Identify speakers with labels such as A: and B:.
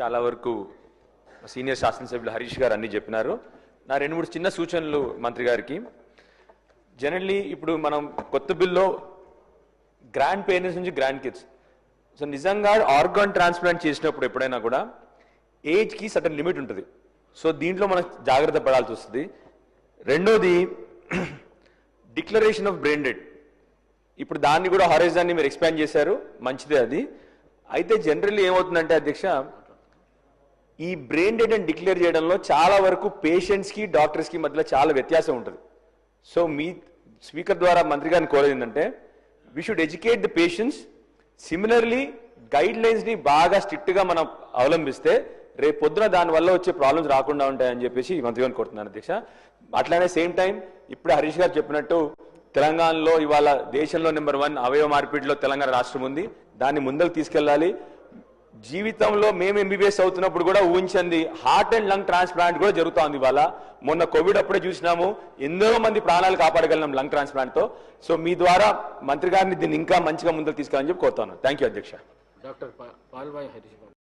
A: చాలా వరకు సీనియర్ శాసనసభ్యులు హరీష్ గారు అన్నీ చెప్పినారు. నా రెండు మూడు చిన్న సూచనలు మంత్రి గారికి. జనరల్లీ ఇప్పుడు మనం కొత్త బిల్లో గ్రాండ్ పేరెంట్స్ నుంచి గ్రాండ్ కిడ్స్. సో నిజంగా ఆర్గాన్ ట్రాన్స్ప్లాంట్ చేసినప్పుడు ఎప్పుడైనా కూడా ఏజ్కి సటన్ లిమిట్ ఉంటుంది. సో దీంట్లో మనం జాగ్రత్త పడాల్సి వస్తుంది. రెండోది డిక్లరేషన్ ఆఫ్ బ్రెయిన్ డెడ్. ఇప్పుడు దాన్ని కూడా హారైజాన్ని మీరు ఎక్స్పాండ్ చేశారు. మంచిదే అది. అయితే జనరల్లీ ఏమవుతుందంటే అధ్యక్ష ఈ బ్రెయిన్ డెడ్ అని డిక్లేర్ చేయడంలో చాలా వరకు పేషెంట్స్కి డాక్టర్స్కి మధ్యలో చాలా వ్యత్యాసం ఉంటుంది. సో మీ స్పీకర్ ద్వారా మంత్రి గారిని కోరేది ఏంటంటే we should educate the patients similarly guide లైన్స్ని బాగా స్ట్రిక్ట్గా మనం అవలంబిస్తే రేపు పొద్దున దానివల్ల వచ్చే ప్రాబ్లమ్స్ రాకుండా ఉంటాయని చెప్పేసి మంత్రి గారిని కోరుతున్నాను అధ్యక్ష. అట్లానే సేమ్ టైం ఇప్పుడు హరీష్ గారు చెప్పినట్టు తెలంగాణలో ఇవాళ దేశంలో నెంబర్ వన్ అవయవ మార్పిడిలో తెలంగాణ రాష్ట్రం ఉంది. దాన్ని ముందుకు తీసుకెళ్ళాలి. జీవితంలో మేము ఎంబీబీఎస్ అవుతున్నప్పుడు కూడా ఊహించింది హార్ట్ అండ్ లంగ్ ట్రాన్స్ప్లాంట్ కూడా జరుగుతోంది ఇవాళ. మొన్న కోవిడ్ అప్పుడే చూసినాము ఎందరో మంది ప్రాణాలు కాపాడగలం లంగ్ ట్రాన్స్ప్లాంట్తో సో మీ ద్వారా మంత్రి గారిని దీన్ని ఇంకా మంచిగా ముందుకు తీసుకెళ్ళని చెప్పి కోరుతాను థ్యాంక్ యూ అధ్యక్ష.
B: డాక్టర్ పాల్వాయి హరీష్